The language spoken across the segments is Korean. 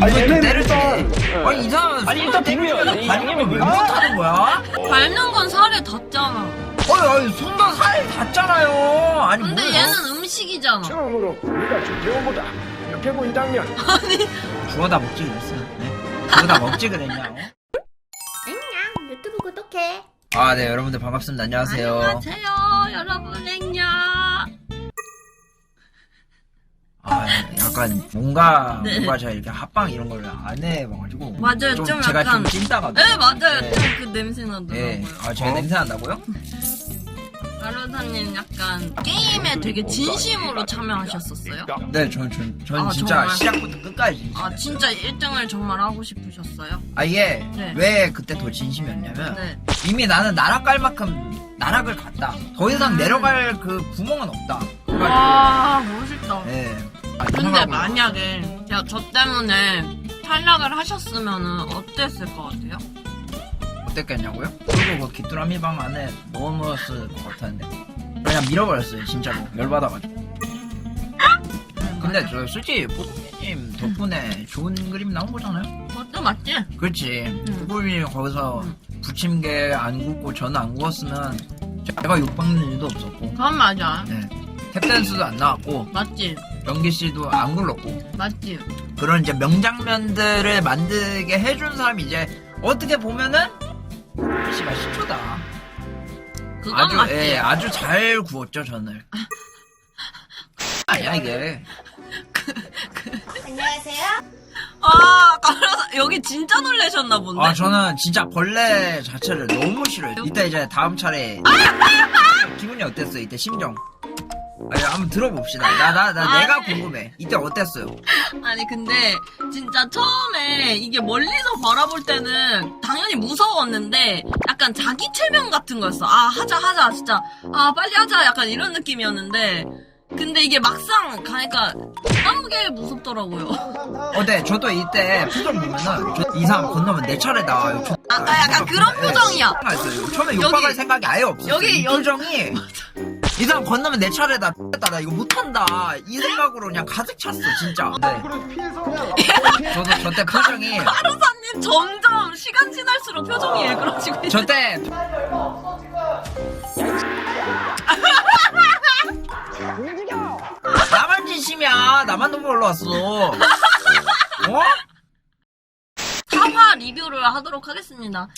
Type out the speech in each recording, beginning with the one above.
아니 아니, 이것도 얘네는 때려주네 일단- 아니 이 사람은 아니, 일단 비밀이야. 이- 밟는 이게 걸왜 아! 못하는 거야? 밟는 건 살에 닿잖아. 아니 아니 손도 살 닿잖아요 아니 근데 뭐예요? 얘는 음식이잖아. 처음으로 우리가 조태원보다 이렇게 보인다면 주워다 먹지 그랬어 네? 주워다 먹지 그랬냐고 안녕 유튜브 구독해 아네 여러분들 반갑습니다 안녕하세요 안녕하세요, 여러분 앵 아 약간 뭔가 네. 뭔가 제가 이렇게 합방 이런 걸 안 해봐가지고 맞아요, 좀, 좀 제가 약간- 좀 찐따가지고 네 맞아요. 네. 좀그 냄새 나더라고요. 예. 아 제가 냄새 난다고요? 가로사님 약간 게임에 되게 진심으로 참여하셨었어요? 네, 전, 전, 전 아, 진짜 정말? 시작부터 끝까지. 아 진짜 1등을 정말 하고 싶으셨어요? 아, 이게 네. 왜 그때 더 진심이었냐면 네. 이미 나는 나락 갈 만큼 나락을 갔다. 더 이상 음. 내려갈 그 구멍은 없다. 와 멋있다. 예. 아, 근데. 만약에 야, 저 때문에 탈락을 하셨으면 어땠을 것 같아요? 어땠겠냐고요? 그리고 그 귀뚜라미 방 안에 넣어놓았을 것 같았는데. 그냥 밀어버렸어요, 진짜로. 열받아가지고. 근데 저 솔직히 포토님 덕분에 좋은 그림 나온 거잖아요? 그것도 맞지? 그렇지. 음. 포토님이 거기서 음. 부침개 안 굽고 전안 구웠으면 제가 욕받는 일도 없었고. 그건 맞아. 네. 탭댄스도 안 나왔고 맞지? 연기 씨도 안 굴렀고 맞지? 그런 이제 명장면들을 만들게 해준 사람이 이제 어떻게 보면은 씨가 10초다. 그건 아주 맞지? 예, 아주 잘 구웠죠 전을. 아니야 이게. 안녕하세요 아, 가로사 여기 진짜 놀라셨나 본데? 아 저는 진짜 벌레 자체를 너무 싫어요. 이따 이제 다음 차례 기분이 어땠어요? 이때 심정. 아니, 한번 들어봅시다. 나 나 나 아니. 내가 궁금해. 이때 어땠어요? 아니 근데 진짜 처음에 이게 멀리서 바라볼 때는 당연히 무서웠는데 약간 자기 체면 같은 거였어. 아 하자 하자 진짜 아 빨리 하자 약간 이런 느낌이었는데 근데 이게 막상 가니까 아무게 무섭더라고요. 어때? 네, 저도 이때 표정 보면은 저, 이 사람 건너면 내 차례다. 저- 아, 아, 약간 그런 표정이야. 생각했어요. 처음에 여기- 욕박할 생각이 아예 없었어요. 여기- 이 여기- 표정이 이 사람 건너면 내 차례다. X다. 나 이거 못한다. 이 생각으로 그냥 가득 찼어 진짜. 네. 저도 저때 표정이 하루사님 점점 시간 지날수록 표정이 일그러지고 있어. 저때 나만 진심이야. 나만 너무 올라왔어. 어? 사과 리뷰를 하도록 하겠습니다.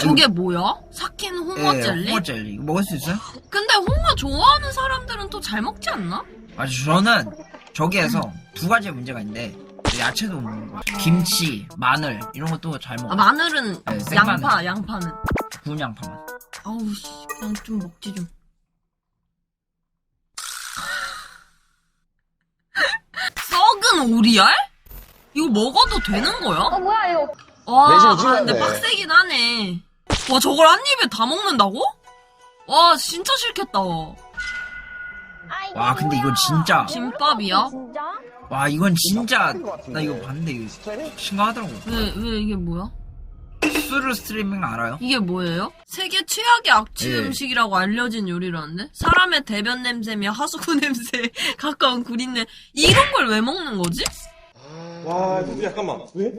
저게 뭐야? 삭힌 홍어 예, 젤리? 홍어 젤리. 이거 먹을 수 있어요? 근데 홍어 좋아하는 사람들은 또 잘 먹지 않나? 아 저는 저기에서 두 가지 문제가 있는데 야채도 먹는 거 김치, 마늘 이런 것도 잘 먹어. 아, 마늘은 네, 생마늘. 양파, 양파는. 구운 양파만. 아우 씨, 그냥 좀 먹지 좀. 썩은 오리알? 이거 먹어도 되는 거야? 어 뭐야 이거 와, 내신 아, 근데 돼. 빡세긴 하네. 와, 저걸 한 입에 다 먹는다고? 와, 진짜 싫겠다. 아, 와 근데 이건? 진짜 김밥이야? 진짜? 와 이건 진짜 나 이거 봤는데 이거 심각하더라고. 왜, 왜 이게 뭐야? 수르 스트리밍 알아요? 이게 뭐예요? 세계 최악의 악취 예. 음식이라고 알려진 요리라는데? 사람의 대변 냄새며 하수구 냄새에 가까운 구린내. 이런 걸 왜 먹는 거지? 와, 근데 잠깐만. 왜?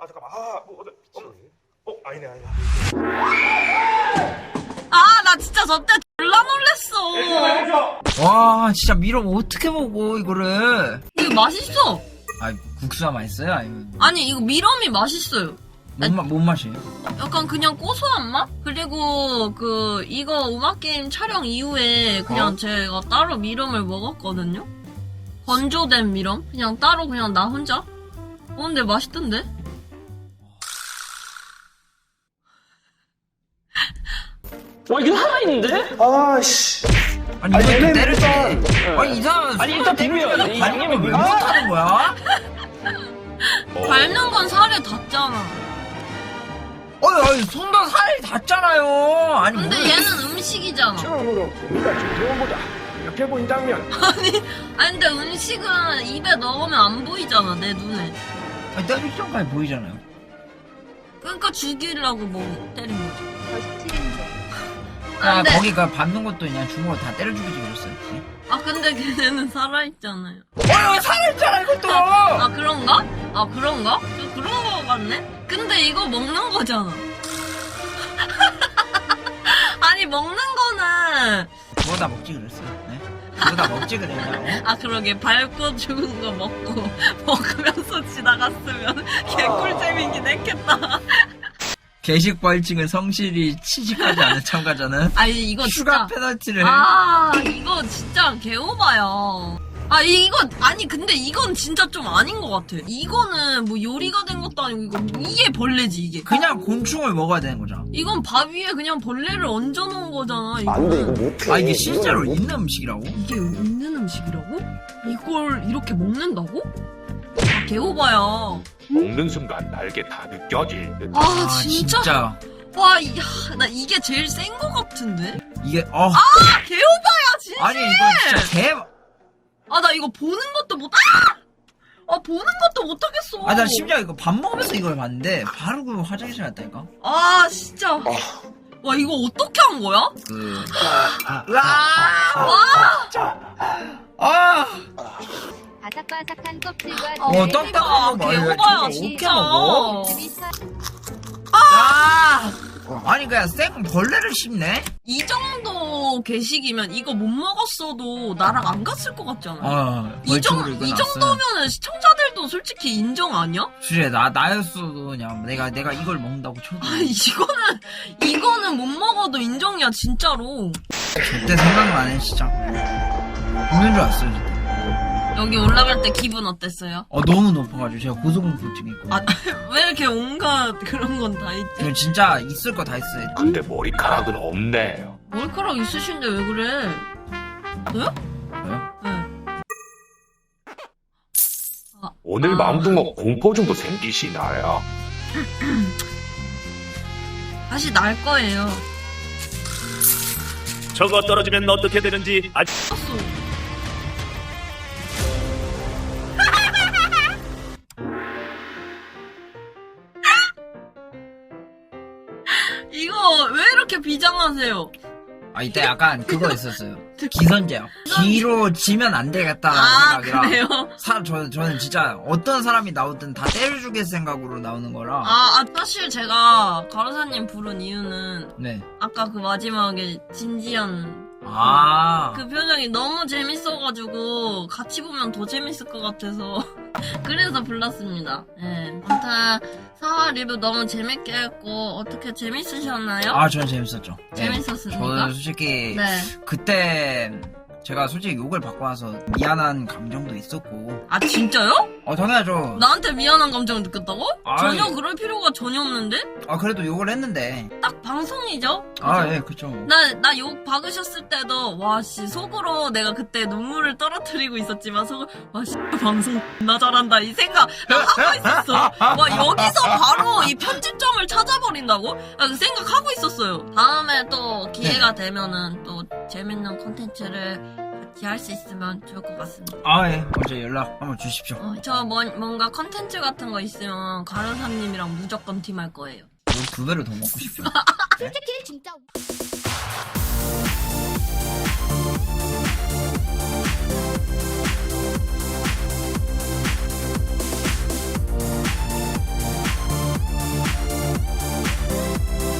아, 잠깐만. 아, 뭐, 어, 어, 어, 아니네, 아니네. 아, 나 진짜 저때 졸라 놀랬어. 와 진짜 미럼 어떻게 먹어 이거를? 이거 맛있어. 아 국수가 맛있어요? 아니면 아니, 이거 미럼이 맛있어요. 뭔, 마, 뭔 맛이에요? 약간 그냥 고소한 맛? 그리고 그 이거 음악 게임 촬영 이후에 그냥 어? 제가 따로 미럼을 먹었거든요. 건조된 미럼? 그냥 따로 그냥 나 혼자? 어 근데 맛있던데? 와 이게 살아있는데? 아씨 아니 아니, 얘네는 때려주네. 일단- 아니 이 사람은 아니, 일단 비밀이야. 이- 이게- 아! 못하는 거야? 밟는 건 살에 닿잖아. 어이 어이 손도 살이 닿잖아요. 아니 근데 뭐- 얘는 음식이잖아. 처음으로 우리가 조태원보다 이렇게 보인다면 아니, 아니 근데 음식은 입에 넣으면 안 보이잖아 내 눈에. 아니 때리기 전까지 보이잖아요. 그러니까 죽이려고 뭐 때린 거지. 아 근데- 거기 그 밟는 것도 그냥 주먹으로 다 때려 죽이지 그랬어요. 아 근데 걔네는 살아있잖아요. 어이 살아있잖아 이것도. 아 그런가? 아 그런가? 좀 그런 거 같네? 근데 이거 먹는 거잖아. 아니 먹는 거는 그거 다 먹지 그랬어요. 네? 그거 다 먹지 그랬냐고. 아 그러게 밟고 죽은 거 먹고 먹으면서 지나갔으면 개꿀잼이긴 했겠다. 게식 벌칙을 성실히 취직하지 않은 참가자는 아니 이거 추가 진짜 페널티를 아 이거 진짜 개오바야. 아 이거 아니 근데 이건 진짜 좀 아닌 것 같아. 이거는 뭐 요리가 된 것도 아니고 이거 이게 벌레지 이게. 그냥 곤충을 먹어야 되는 거잖아. 이건 밥 위에 그냥 벌레를 얹어 놓은 거잖아. 이거. 안 돼 이거 못해 아 이게 실제로 있는 음식이라고? 이게 있는 음식이라고? 이걸 이렇게 먹는다고? 아, 개오바야. 먹는 순간 날개 다 느껴질 듯. 아, 진짜? 진짜 와, 이, 하, 나 이게 제일 센 거 같은데? 이게 어 아, 개오바야, 진짜. 아니 이거 진짜 개. 아, 나 이거 보는 것도 못, 아! 아, 보는 것도 못 하겠어. 아 나 심지어 이거 밥 먹으면서 이걸 봤는데 바로 그 화장실 갔다니까. 아, 진짜. 와, 이거 어떻게 한 거야? 그 아, 아, 바삭바삭한 껍질과 어, 떡 아, 닦은 거 말이야. 개오바야, 저거 진짜. 어떻게 아, 아니 그냥 생 벌레를 씹네. 이 정도 게식이면 이거 못 먹었어도 나랑 안 갔을 것 같지 않아? 아, 이, 정, 벌칙으로 이 났어. 정도면은 시청자들도 솔직히 인정 아니야? 주제 나 나였어도 그냥 내가 내가 이걸 먹는다고 쳐도 아, 이거는, 이거는 못 먹어도 인정이야, 진짜로. 그때 생각나네 진짜. 있는 줄 알았어요. 진짜. 여기 올라갈 때 기분 어땠어요? 어 너무 높아가지고 제가 고소공포증 있고. 아, 왜 이렇게 온갖 그런 건 다 있지? 저 진짜 있을 거 다 있어요. 근데 머리카락은 없네요. 머리카락 있으신데 왜 그래? 왜요? 네. 오늘 아. 망둥어 공포 정도 생기시나요? 다시 날 거예요. 저거 떨어지면 어떻게 되는지 아직 떴어. 왜 이렇게 비장하세요? 아 이때 약간 그거 있었어요. 기선제압. 기로 지면 안 되겠다라는 아 생각이라. 그래요? 사, 저, 저는 진짜 어떤 사람이 나오든 다 때려 죽일 생각으로 나오는 거라. 아, 아, 사실 제가 가로사님 부른 이유는 네. 아까 그 마지막에 진지한 아. 그 표정이 너무 재밌어가지고 같이 보면 더 재밌을 것 같아서 그래서 불렀습니다. 예. 아무튼 사화 리뷰 너무 재밌게 했고 어떻게 재밌으셨나요? 아, 저는 재밌었죠. 네. 재밌었습니까? 저는 솔직히 네. 그때 제가 솔직히 욕을 받고 와서 미안한 감정도 있었고. 아 진짜요? 어, 당연하죠. 나한테 미안한 감정을 느꼈다고? 아이. 전혀 그럴 필요가 전혀 없는데? 아, 그래도 욕을 했는데. 딱 방송이죠? 아, 예, 그쵸. 나, 나 욕 박으셨을 때도, 와, 씨, 속으로 내가 그때 눈물을 떨어뜨리고 있었지만, 속으로, 와, 씨, 방송 나 잘한다. 이 생각, 나 하고 있었어. 와, 여기서 바로 이 편집점을 찾아버린다고? 나그 생각하고 있었어요. 다음에 또 기회가 되면은 또 재밌는 콘텐츠를 같이 할수 있으면 좋을 것 같습니다. 아, 예. 언제 연락 한번 주십시오. 어, 저 뭐, 뭔가 콘텐츠 같은 거 있으면 가르사님이랑 무조건 팀 할 거예요. 두 배로 더 먹고 싶죠. 솔직히 진짜